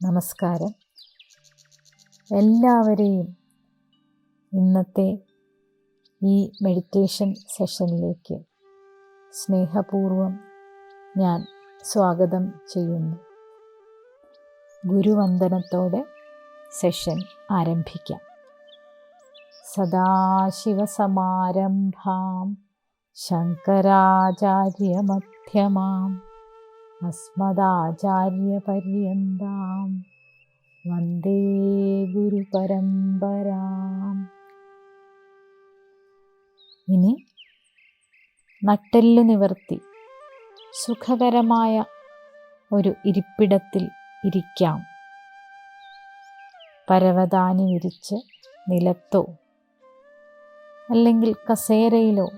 നമസ്കാരം. എല്ലാവരെയും ഇന്നത്തെ ഈ മെഡിറ്റേഷൻ സെഷനിലേക്ക് സ്നേഹപൂർവം ഞാൻ സ്വാഗതം ചെയ്യുന്നു. ഗുരുവന്ദനത്തോടെ സെഷൻ ആരംഭിക്കാം. സദാശിവസമാരംഭാം ശങ്കരാചാര്യമധ്യമാം അസ്മദാചാര്യപര്യന്താം. വന്ദേ ഗുരുപരമ്പരാം. ഇനി നട്ടെല്ല് നിവർത്തി സുഖകരമായ ഒരു ഇരിപ്പിടത്തിൽ ഇരിക്കാം. പരവതാനി വിരിച്ച് നിലത്തോ അല്ലെങ്കിൽ കസേരയിലോ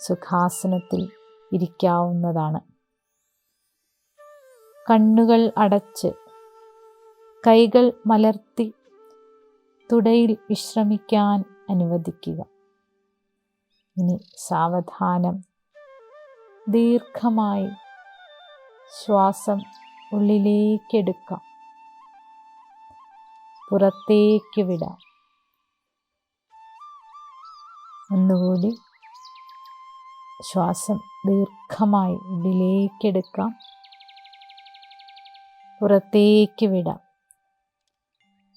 സുഖാസനത്തിൽ ഇരിക്കാവുന്നതാണ്. കണ്ണുകൾ അടച്ച് കൈകൾ മലർത്തി തുടയിൽ വിശ്രമിക്കാൻ അനുവദിക്കുക. ഇനി സാവധാനം. ദീർഘമായി ശ്വാസം ഉള്ളിലേക്കെടുക്കാം പുറത്തേക്ക് വിടാം. ഒന്നുകൂടി ശ്വാസം ദീർഘമായി ഉള്ളിലേക്കെടുക്കാം പുറത്തേക്ക് വിടാം.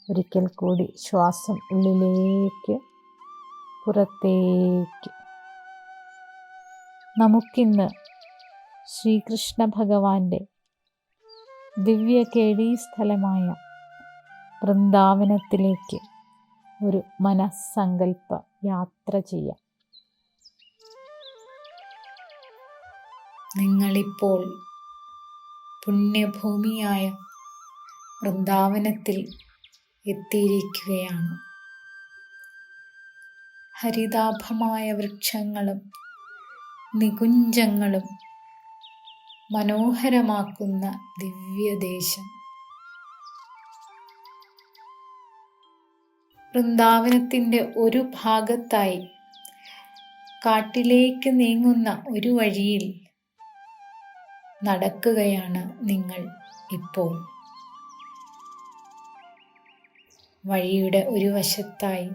ഒരിക്കൽ കൂടി ശ്വാസം ഉള്ളിലേക്ക് പുറത്തേക്ക്. നമുക്കിന്ന് ശ്രീകൃഷ്ണ ഭഗവാന്റെ ദിവ്യ കേടീ സ്ഥലമായ വൃന്ദാവനത്തിലേക്ക് ഒരു മനസ്സങ്കല്പ യാത്ര ചെയ്യാം. നിങ്ങളിപ്പോൾ പുണ്യഭൂമിയായ വൃന്ദാവനത്തിൽ എത്തിയിരിക്കുകയാണ്. ഹരിതാഭമായ വൃക്ഷങ്ങളും നികുഞ്ചങ്ങളും മനോഹരമാക്കുന്ന ദിവ്യദേശം. വൃന്ദാവനത്തിന്റെ ഒരു ഭാഗത്തായി കാട്ടിലേക്ക് നീങ്ങുന്ന ഒരു വഴിയിൽ നടക്കുകയാണ് നിങ്ങൾ ഇപ്പോൾ. വഴിയുടെ ഒരു വശത്തായി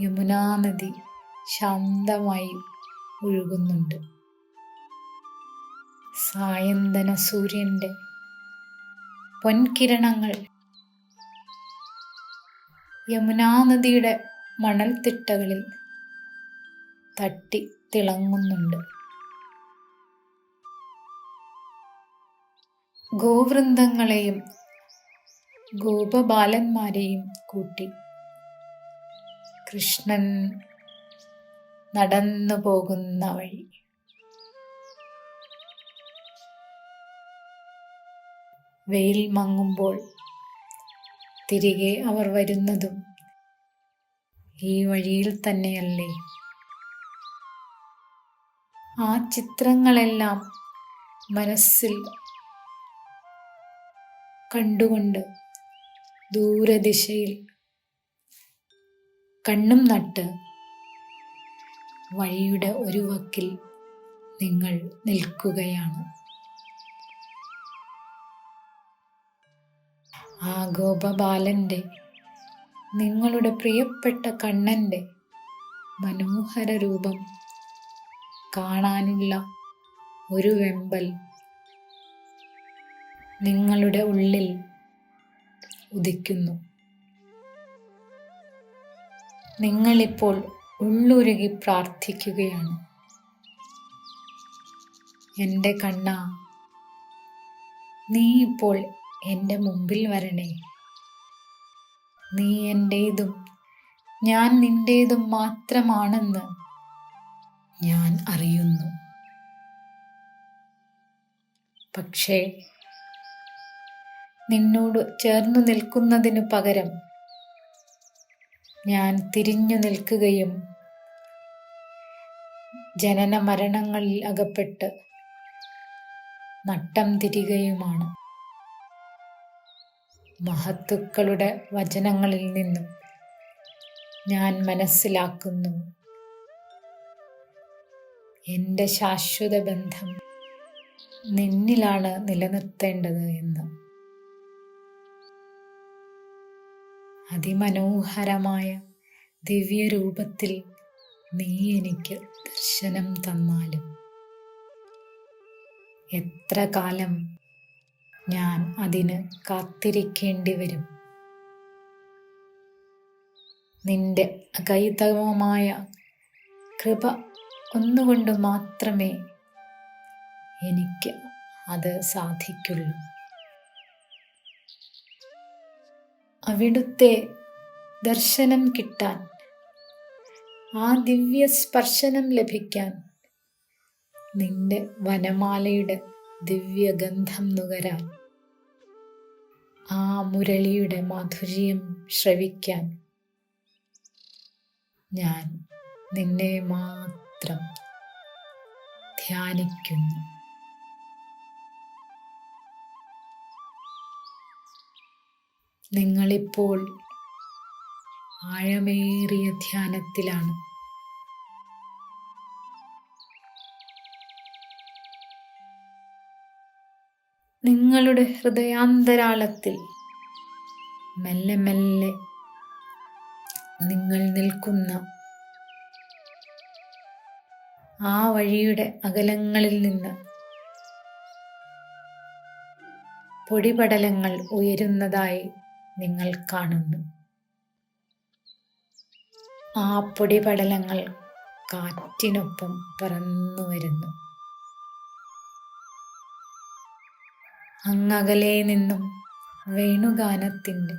യമുനാ നദി ശാന്തമായി ഒഴുകുന്നുണ്ട്. സായന്തന സൂര്യന്റെ പൊൻകിരണങ്ങൾ യമുനാ നദിയുടെ മണൽത്തിട്ടകളിൽ തട്ടി തിളങ്ങുന്നുണ്ട്. ഗോവൃന്ദങ്ങളെയും ഗോപബാലന്മാരെയും കൂട്ടി. കൃഷ്ണൻ നടന്നു പോകുന്ന വഴി. വെയിൽ മങ്ങുമ്പോൾ തിരികെ അവർ വരുന്നതും ഈ വഴിയിൽ തന്നെയല്ലേ. ആ ചിത്രങ്ങളെല്ലാം മനസ്സിൽ കണ്ടുകൊണ്ട് ദൂരദിശയിൽ കണ്ണും നട്ട് വഴിയുടെ ഒരു വക്കിൽ നിങ്ങൾ നിൽക്കുകയാണ്. ആ ഗോപബാലന്റെ നിങ്ങളുടെ പ്രിയപ്പെട്ട കണ്ണന്റെ മനോഹര രൂപം കാണാനുള്ള ഒരു വെമ്പൽ നിങ്ങളുടെ ഉള്ളിൽ ഉദിക്കുന്നു. നിങ്ങളിപ്പോൾ ഉള്ളുരുകി പ്രാർത്ഥിക്കുകയാണ്. എന്റെ കണ്ണ നീ ഇപ്പോൾ എന്റെ മുമ്പിൽ വരണേ. നീ എന്റേതും ഞാൻ നിന്റേതും മാത്രമാണെന്ന് ഞാൻ അറിയുന്നു. പക്ഷേ നിന്നോട് ചേർന്നു നിൽക്കുന്നതിനു പകരം ഞാൻ തിരിഞ്ഞു നിൽക്കുകയും ജനന മരണങ്ങളിൽ അകപ്പെട്ട് നട്ടം തിരികയുമാണ്. മഹത്തുക്കളുടെ വചനങ്ങളിൽ നിന്നും ഞാൻ മനസ്സിലാക്കുന്നു എന്റെ ശാശ്വത ബന്ധം നിന്നിലാണ് നിലനിർത്തേണ്ടത് എന്ന്. അതിമനോഹരമായ ദിവ്യരൂപത്തിൽ നീ എനിക്ക് ദർശനം തന്നാലും. എത്ര കാലം ഞാൻ അതിന് കാത്തിരിക്കേണ്ടി വരും? നിന്റെ അകൈതവമായ കൃപ ഒന്നുകൊണ്ട് മാത്രമേ എനിക്ക് അത് സാധിക്കുള്ളൂ. അവിടുത്തെ ദർശനം കിട്ടാൻ ആ ദിവ്യ സ്പർശനം ലഭിക്കാൻ നിന്റെ വനമാലയുടെ ദിവ്യഗന്ധം നുകരാൻ ആ മുരളിയുടെ മാധുര്യം ശ്രവിക്കാൻ ഞാൻ നിന്നെ മാത്രം ധ്യാനിക്കുന്നു. നിങ്ങളിപ്പോൾ ആഴമേറിയ ധ്യാനത്തിലാണ്. നിങ്ങളുടെ ഹൃദയാന്തരാളത്തിൽ മെല്ലെ മെല്ലെ നിങ്ങൾ നിൽക്കുന്ന ആ വഴിയുടെ അകലങ്ങളിൽ നിന്ന് പൊടിപടലങ്ങൾ ഉയരുന്നതായി നിങ്ങൾ കാണുന്നു. ആ പൊടിപടലങ്ങൾ കാറ്റിനൊപ്പം പറന്നു വരുന്നു. അങ്ങകലെ നിന്നും വേണുഗാനത്തിന്റെ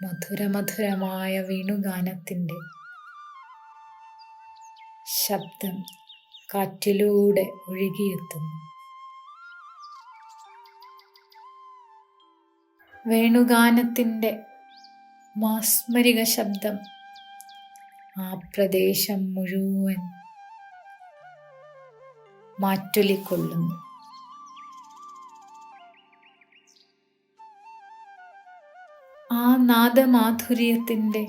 മധുരമധുരമായ വേണുഗാനത്തിന്റെ ശബ്ദം കാറ്റിലൂടെ ഒഴുകിയെത്തുന്നു. വേണുഗാനത്തിന്റെ മാസ്മരിക ശബ്ദം ആ പ്രദേശം മുഴുവൻ മാറ്റൊലിക്കൊള്ളുന്നു. ആ നാദമാധുര്യത്തിന്റെ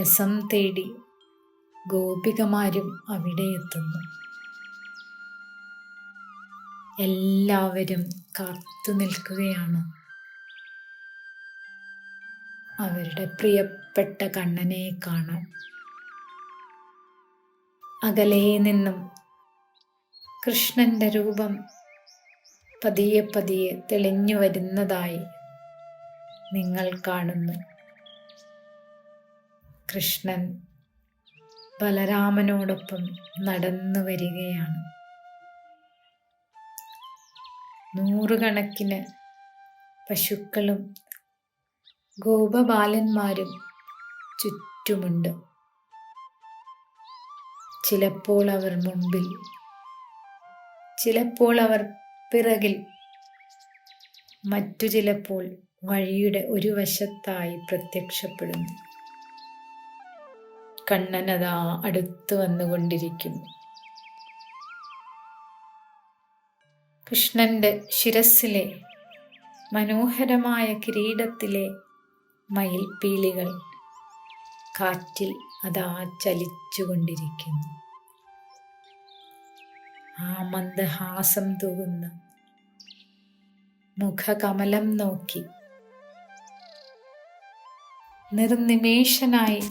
രസം തേടി ഗോപികമാരും അവിടെ എത്തുന്നു. എല്ലാവരും കാത്തു നിൽക്കുകയാണ്. അവരുടെ പ്രിയപ്പെട്ട കണ്ണനെ കാണാൻ അകലെ നിന്നും കൃഷ്ണന്റെ രൂപം പതിയെ പതിയെ തെളിഞ്ഞു വരുന്നതായി നിങ്ങൾ കാണുന്നു. കൃഷ്ണൻ ബലരാമനോടൊപ്പം നടന്നു വരികയാണ്. നൂറുകണക്കിന് പശുക്കളും ഗോപബാലന്മാരും ചുറ്റുമുണ്ട്. ചിലപ്പോൾ അവർ മുൻപിൽ ചിലപ്പോൾ അവർ പിറകിൽ മറ്റു ചിലപ്പോൾ വഴിയുടെ ഒരു വശത്തായി പ്രത്യക്ഷപ്പെടുന്നു. കണ്ണനതാ അടുത്ത് വന്നുകൊണ്ടിരിക്കുന്നു. കൃഷ്ണന്റെ ശിരസിലെ മനോഹരമായ കിരീടത്തിലെ മയിൽപ്പീലികൾ കാറ്റിൽ അതാ ചലിച്ചുകൊണ്ടിരിക്കുന്നു. ആ മന്ദഹാസം തൂകുന്ന മുഖകമലം നോക്കി നിർനിമേഷനായി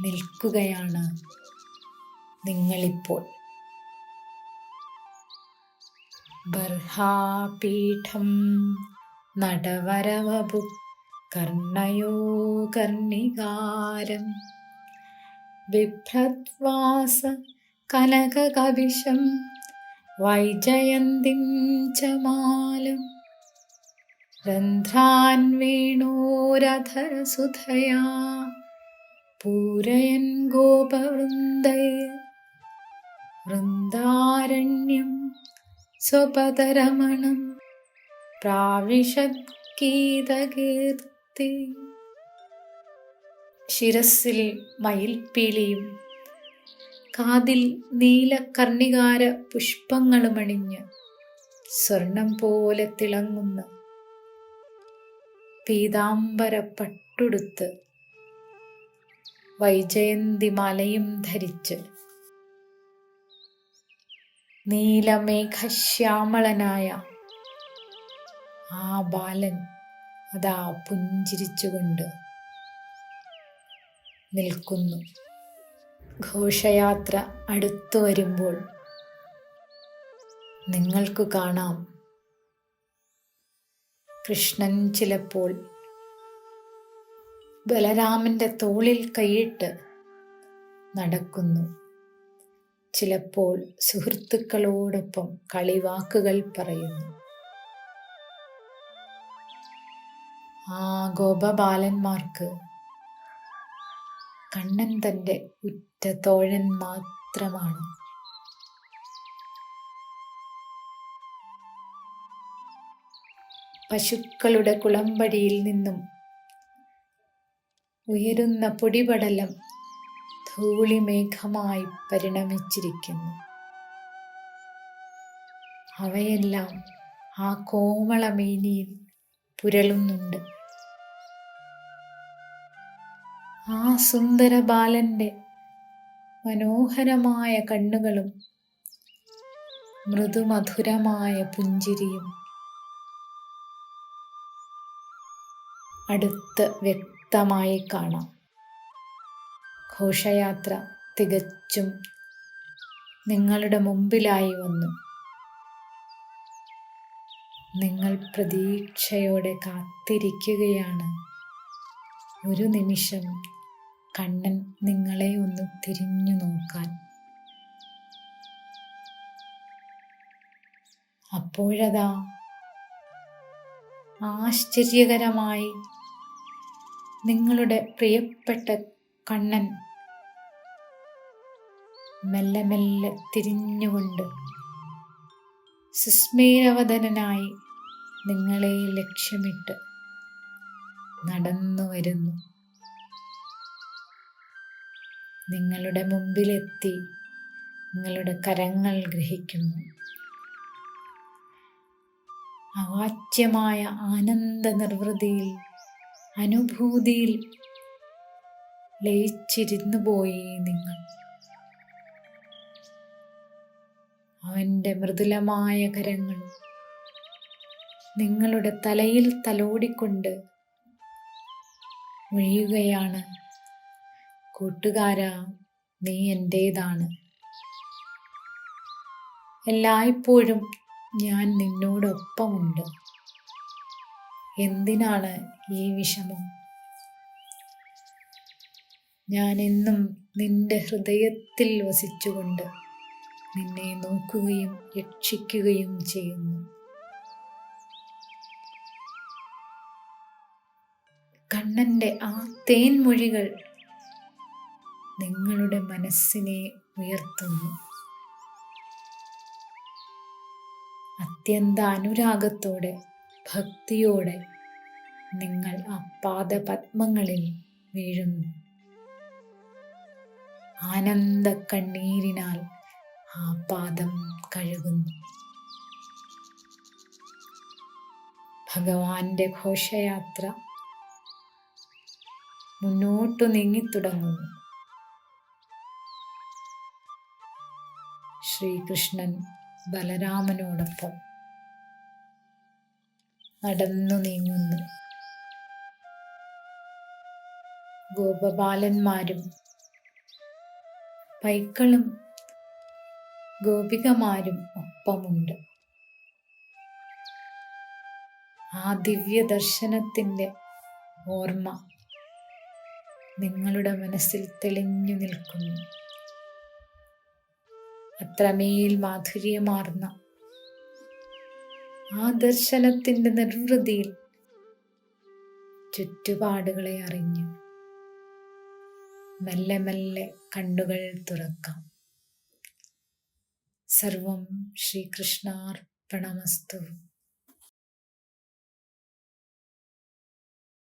നിൽക്കുകയാണ് നിങ്ങളിപ്പോൾ. ബർഹാപീഠം നടവരവപു കർണയോ കർണികാരം. ബിഭ്രദ്വാസ കനകകവിശം വൈജയന്തിം ചമാലം. മാലം രന്ധ്രാൻ വേണോരധരസുധയാ പൂരയൻ ഗോപവൃന്ദയ. വൃന്ദാരണ്യം സ്വപതരമണം പ്രാവിശദ്ഗീതകീർത്തി ശിരസിൽ മയിൽപ്പീലിയും കാതിൽ നീലകർണികാര പുഷ്പങ്ങളുമണിഞ്ഞ് സ്വർണം പോലെ തിളങ്ങുന്ന പീതാംബര പട്ടുടുത്ത് വൈജയന്തി മലയും ധരിച്ച് നീലമേഘശ്യാമളനായ ആ ബാലൻ അതാ പുഞ്ചിരിച്ചുകൊണ്ട് നിൽക്കുന്നു. ഘോഷയാത്ര അടുത്തു വരുമ്പോൾ നിങ്ങൾക്ക് കാണാം. കൃഷ്ണൻ ചിലപ്പോൾ ബലരാമന്റെ തോളിൽ കൈയിട്ട് നടക്കുന്നു. ചിലപ്പോൾ സുഹൃത്തുക്കളോടൊപ്പം കളിവാക്കുകൾ പറയുന്നു. ഗോപബാലന്മാർക്ക് കണ്ണൻ തന്റെ ഉറ്റ തോഴൻ മാത്രമാണ്. പശുക്കളുടെ കുളമ്പടിയിൽ നിന്നും ഉയരുന്ന പൊടിപടലം ധൂളിമേഘമായി പരിണമിച്ചിരിക്കുന്നു. അവയെല്ലാം ആ കോമളമേനിയിൽ പുരളുന്നുണ്ട്. ആ സുന്ദര ബാലന്റെ മനോഹരമായ കണ്ണുകളും മൃദുമധുരമായ പുഞ്ചിരിയും അടുത്ത് വ്യക്തമായി കാണാം. ഘോഷയാത്ര തികച്ചും നിങ്ങളുടെ മുമ്പിലായി വന്നു. നിങ്ങൾ പ്രതീക്ഷയോടെ കാത്തിരിക്കുകയാണ്. ഒരു നിമിഷം കണ്ണൻ നിങ്ങളെ ഒന്ന് തിരിഞ്ഞു നോക്കാൻ. അപ്പോഴതാ ആശ്ചര്യകരമായി നിങ്ങളുടെ പ്രിയപ്പെട്ട കണ്ണൻ മെല്ലെ മെല്ലെ തിരിഞ്ഞുകൊണ്ട് സുസ്മേരവദനായി നിങ്ങളെ ലക്ഷ്യമിട്ട് നടന്നു വരുന്നു നിങ്ങളുടെ മുമ്പിലെത്തി നിങ്ങളുടെ കരങ്ങൾ ഗ്രഹിക്കുന്നു. അവാച്യമായ ആനന്ദ നിർവൃതിയിൽ അനുഭൂതിയിൽ ലയിച്ചിരുന്നു പോയി നിങ്ങൾ. അവന്റെ മൃദുലമായ കരങ്ങൾ നിങ്ങളുടെ തലയിൽ തലോടിക്കൊണ്ട് ഒഴിയുകയാണ് കൂട്ടുകാരാ നീ എന്റേതാണ് എല്ലായ്പ്പോഴും ഞാൻ നിന്നോടൊപ്പമുണ്ട്. എന്തിനാണ് ഈ വിഷമം? ഞാൻ എന്നും നിന്റെ ഹൃദയത്തിൽ വസിച്ചുകൊണ്ട് നിന്നെ നോക്കുകയും രക്ഷിക്കുകയും ചെയ്യുന്നു. കണ്ണന്റെ ആ തേൻമൊഴികൾ നിങ്ങളുടെ മനസ്സിനെ ഉയർത്തുന്നു. അത്യന്ത അനുരാഗത്തോടെ ഭക്തിയോടെ നിങ്ങൾ ആ പാദപത്മങ്ങളിൽ വീഴുന്നു. ആനന്ദ കണ്ണീരിനാൽ ആ പാദം കഴുകുന്നു. ഭഗവാന്റെ ഘോഷയാത്ര മുന്നോട്ടു നീങ്ങിത്തുടങ്ങുന്നു. ശ്രീകൃഷ്ണൻ ബലരാമനോടൊപ്പം നടന്നു നീങ്ങുന്നു. ഗോപബാലന്മാരും പൈക്കളും ഗോപികമാരും ഒപ്പമുണ്ട്. ആ ദിവ്യ ദർശനത്തിന്റെ ഓർമ്മ നിങ്ങളുടെ മനസ്സിൽ തെളിഞ്ഞു നിൽക്കുന്നു. അത്രമേൽ മാധുര്യമാർന്ന ആ ദർശനത്തിന്റെ നിർവൃതിയിൽ ചുറ്റുപാടുകളെ അറിഞ്ഞു മെല്ലെ മെല്ലെ കണ്ണുകൾ തുറക്കാം. സർവം ശ്രീകൃഷ്ണാർപ്പണമസ്തു.